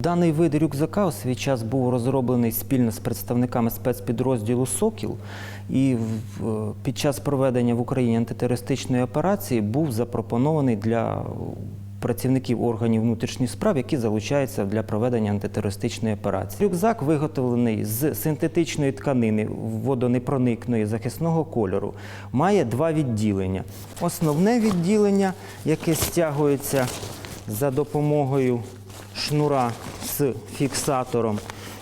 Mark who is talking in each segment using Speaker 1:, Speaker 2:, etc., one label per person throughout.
Speaker 1: Даний вид рюкзака у свій час був розроблений спільно з представниками спецпідрозділу Сокіл, і під час проведення в Україні антитерористичної операції був запропонований для працівників органів внутрішніх справ, які залучаються для проведення антитерористичної операції. Рюкзак виготовлений з синтетичної тканини водонепроникної захисного кольору. Має два відділення. Основне відділення, яке стягується за допомогою шнура з фіксатором,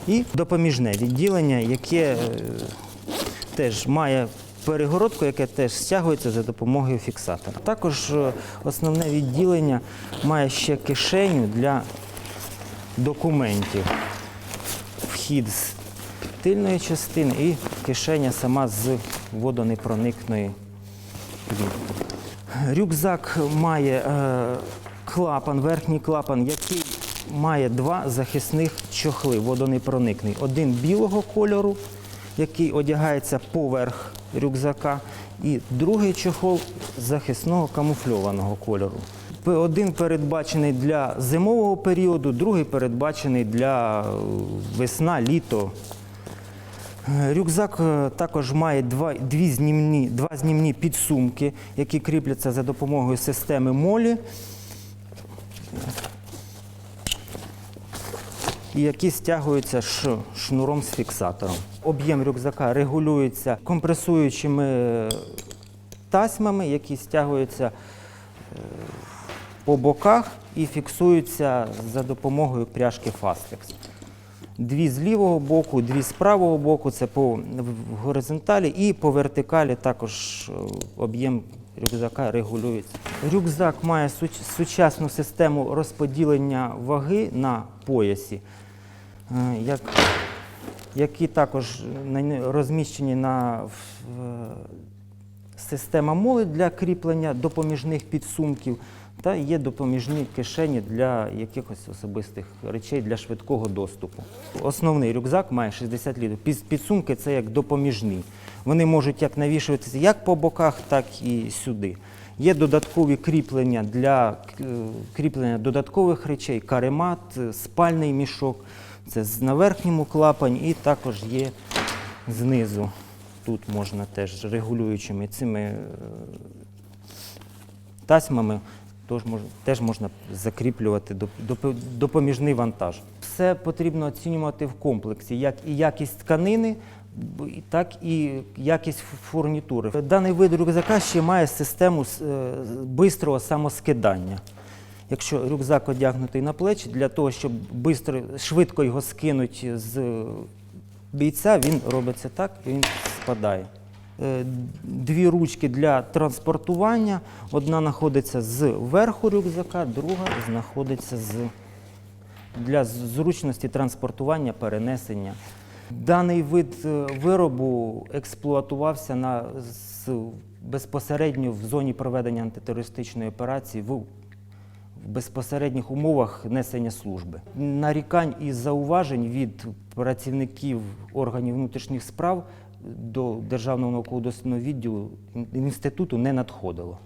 Speaker 1: і допоміжне відділення, яке е, теж має перегородку, яке теж стягується за допомогою фіксатора. Також е, основне відділення має ще кишеню для документів. Вхід з тильної частини і кишеня сама з водонепроникної плівки. Рюкзак має е, клапан, верхній клапан, який має два захисних чохли водонепроникний. Один білого кольору, який одягається поверх рюкзака, і другий чохол захисного камуфльованого кольору. Один передбачений для зимового періоду, другий передбачений для е, весна, літо. Е, Рюкзак е, також має два, дві знімні, два знімні підсумки, які кріпляться за допомогою системи молі. Які стягуються ш- шнуром з фіксатором. Об'єм рюкзака регулюється компресуючими е, тасьмами, які стягуються е, по боках і фіксуються за допомогою пряжки Fastex. Дві з лівого боку, дві з правого боку, це по горизонталі, і по вертикалі також е, об'єм рюкзака регулюється. Рюкзак має суч- сучасну систему розподілення ваги на поясі, як, які також розміщені на е, система моли для кріплення допоміжних підсумків та є допоміжні кишені для якихось особистих речей для швидкого доступу. Основний рюкзак має 60 літрів. Під- Підсумки це як допоміжні. Вони можуть як навішуватися як по боках, так і сюди. Є додаткові кріплення для е, кріплення додаткових речей, каремат, е, спальний мішок. Це на верхньому клапані і також є знизу. Тут можна теж регулюючими цими е, тасьмами теж можна закріплювати доп- доп- допоміжний вантаж. Все потрібно оцінювати в комплексі, як і якість тканини, так і якість фурнітури. Даний вид рюкзака ще має систему с- е, самоскидання. Якщо рюкзак одягнутий на плечі, для того, щоб бистро, швидко його скинуть з бійця, він робиться так і він спадає. Е, Дві ручки для транспортування. Одна знаходиться з верху рюкзака, друга знаходиться з, для зручності транспортування, перенесення. Даний вид е, виробу експлуатувався на, з, безпосередньо в зоні проведення антитерористичної операції в в безпосередніх умовах несення служби. Нарікань і зауважень від працівників органів внутрішніх справ до Державного науково-дослідного відділу інституту не надходило.